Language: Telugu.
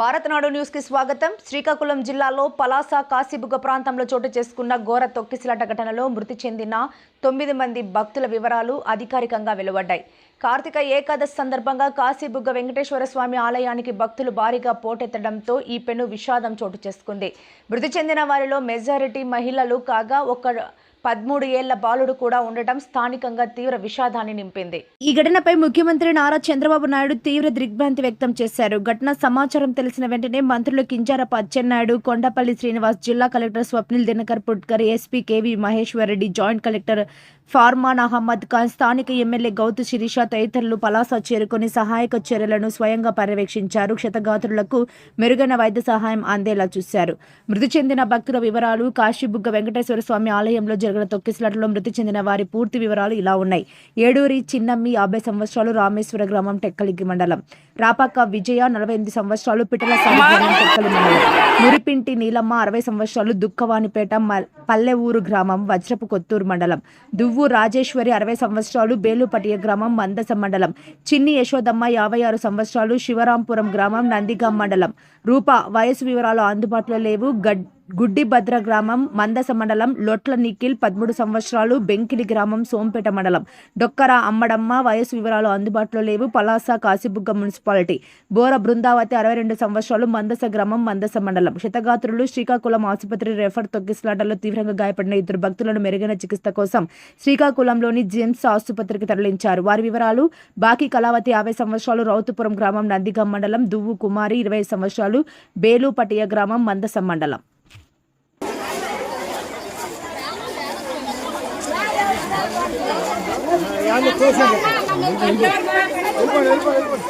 ఈనాడు న్యూస్కి స్వాగతం. శ్రీకాకుళం జిల్లాలో పలాస కాశీబుగ్గ ప్రాంతంలో చోటు చేసుకున్న ఘోర తొక్కిసలాట ఘటనలో మృతి చెందిన తొమ్మిది మంది భక్తుల వివరాలు అధికారికంగా వెలువడ్డాయి. కార్తీక ఏకాదశి సందర్భంగా కాశీబుగ్గ వెంకటేశ్వర స్వామి ఆలయానికి భక్తులు భారీగా పోటెత్తడంతో ఈ పెను విషాదం చోటు చేసుకుంది. మృతి చెందిన వారిలో మెజారిటీ మహిళలు కాగా ఒక పదమూడు ఏళ్ళ బాలుడు కూడా ఉండటం స్థానికంగా తీవ్ర విషాదాన్ని నింపింది. ఈ ఘటనపై ముఖ్యమంత్రి నారా చంద్రబాబు నాయుడు తీవ్ర దిగ్భ్రాంతి వ్యక్తం చేశారు. ఘటన సమాచారం తెలిసిన వెంటనే మంత్రులు కింజారపు అచ్చెన్నాయుడు కొండపల్లి శ్రీనివాస్ జిల్లా collector Swapnil Dinakar Putkar SP KV Maheshwar Reddy joint collector Farman Ahmed Khan స్థానిక ఎమ్మెల్యే గౌతు శిరీష తదితరులు పలాస చేరుకొని సహాయక చర్యలను స్వయంగా పర్యవేక్షించారు. క్షతగాత్రులకు మెరుగైన వైద్య సహాయం అందేలా చూశారు. మృతి చెందిన భక్తుల వివరాలు కాశీబుగ్గ వెంకటేశ్వర స్వామి ఆలయంలో జరిగిన తొక్కిసలాటలో మృతి చెందిన వారి పూర్తి వివరాలు ఇలా ఉన్నాయి. ఏడూరి చిన్నమ్మి యాభై సంవత్సరాలు రామేశ్వర గ్రామం టెక్కలిగి మండలం. రాపాక విజయ నలభై ఎనిమిది సంవత్సరాలు పిటల సాగు గ్రామం టెక్కలి మండలం. మురిపింటి నీలమ్మ అరవై సంవత్సరాలు దుక్కవానిపేట పల్లె ఊరు గ్రామం వజ్రపు కొత్తూరు మండలం. దువ్వు రాజేశ్వరి అరవై సంవత్సరాలు బేలుపటియ గ్రామం మందస మండలం. చిన్ని యశోదమ్మ యాభై ఆరు సంవత్సరాలు శివరాంపురం గ్రామం నందిగాం మండలం. రూప వయసు వివరాలు అందుబాటులో లేవు. గడ్ గుడ్డిభద్ర గ్రామం మందస మండలం లొట్ల నిఖిల్ పదమూడు సంవత్సరాలు బెంకిలి గ్రామం సోంపేట మండలం. డొక్కర అమ్మడమ్మ వయసు వివరాలు అందుబాటులో లేవు. పలాస కాశీబుగ్గ మున్సిపాలిటీ. బోర బృందావతి అరవై రెండు సంవత్సరాలు మందస గ్రామం మందస మండలం. శతగాత్రులు శ్రీకాకుళం ఆసుపత్రి రెఫర్ తొక్కిసలాటలో తీవ్రంగా గాయపడిన ఇద్దరు భక్తులను మెరుగైన చికిత్స కోసం శ్రీకాకుళంలోని జిమ్స్ ఆసుపత్రికి తరలించారు. వారి వివరాలు బాకీ కళావతి యాభై సంవత్సరాలు రౌతుపురం గ్రామం నందిగం మండలం దువ్వు కుమారి ఇరవై సంవత్సరాలు బేలుపటియ గ్రామం మందస మండలం. 야, 너 그거 생각해. 일본, 일본, 일본.